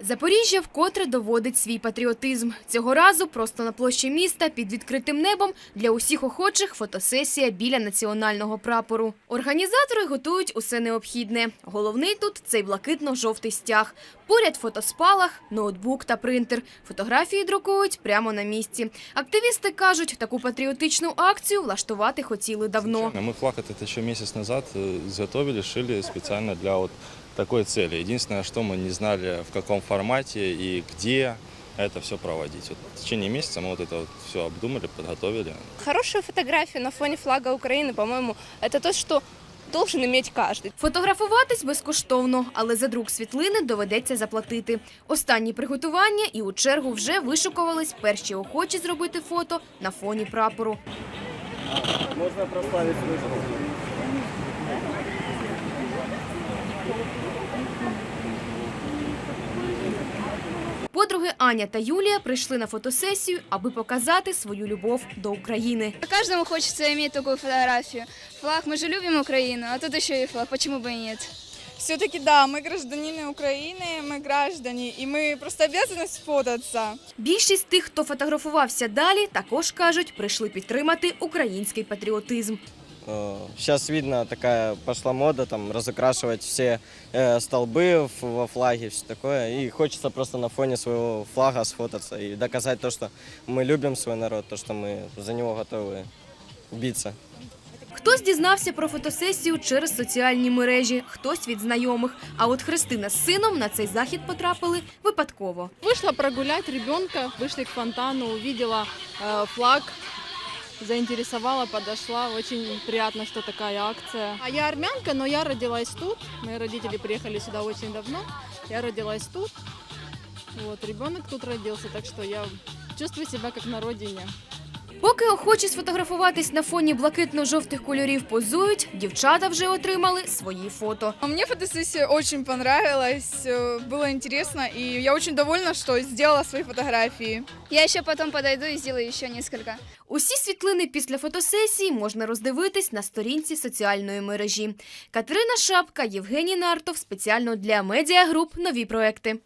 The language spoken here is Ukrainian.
Запоріжжя вкотре доводить свій патріотизм. Цього разу просто на площі міста під відкритим небом для усіх охочих фотосесія біля національного прапору. Організатори готують усе необхідне. Головний тут цей блакитно-жовтий стяг. Поряд фотоспалах, ноутбук та принтер. Фотографії друкують прямо на місці. Активісти кажуть, таку патріотичну акцію влаштувати хотіли давно. Мы флаг этот еще месяц назад э, изготовили, шили специально для вот такой цели. Единственное, что мы не знали, в каком формате и где это все проводить. Вот в течение месяца мы вот это вот все обдумали, подготовили. Хорошую фотографию на фоне флага Украины, по-моему, это то, что должен иметь каждый. Фотографуватись безкоштовно, але за друк світлини доведеться заплатити. Останні приготування і у чергу вже вишукувались перші охочі зробити фото на фоні прапору. Можно прославить Подруги Аня та Юлія прийшли на фотосесію, аби показати свою любов до України. Каждому хочется иметь такую фотографию. Флаг, мы же любим Украину, а тут еще и флаг, почему бы и нет? Все-таки да, мы гражданины Украины, мы граждане, и мы просто обязаны сфотаться. Більшість тих, хто фотографувався далі, також кажуть, прийшли підтримати український патріотизм. Сейчас видно, такая пошла мода, там, разукрашивать все э, столбы в- во флаге, все такое. И хочется просто на фоне своего флага сфотаться и доказать то, что мы любим свой народ, то, что мы за него готовы биться. Хтось дізнався про фотосесію через соціальні мережі, хтось від знайомих. А от Христина з сином на цей захід потрапили випадково. Вышла прогулять ребенка, вышли к фонтану, увидела э, флаг, заинтересовала, подошла. Очень приятно, что такая акция. А я армянка, но я родилась тут. Мои родители приехали сюда очень давно. Я родилась тут. Вот, ребенок тут родился, так что я чувствую себя как на родине. Поки охочі сфотографуватись на фоні блакитно-жовтих кольорів позують, дівчата вже отримали свої фото. А Мне фотосессия очень понравилась, было интересно, и я очень довольна, что сделала свои фотографии. Я еще потом подойду и сделаю еще несколько. Усі світлини після фотосесії можна роздивитись на сторінці соціальної мережі. Катерина Шапка, Євгеній Нартов спеціально для медіагруп нові проекти.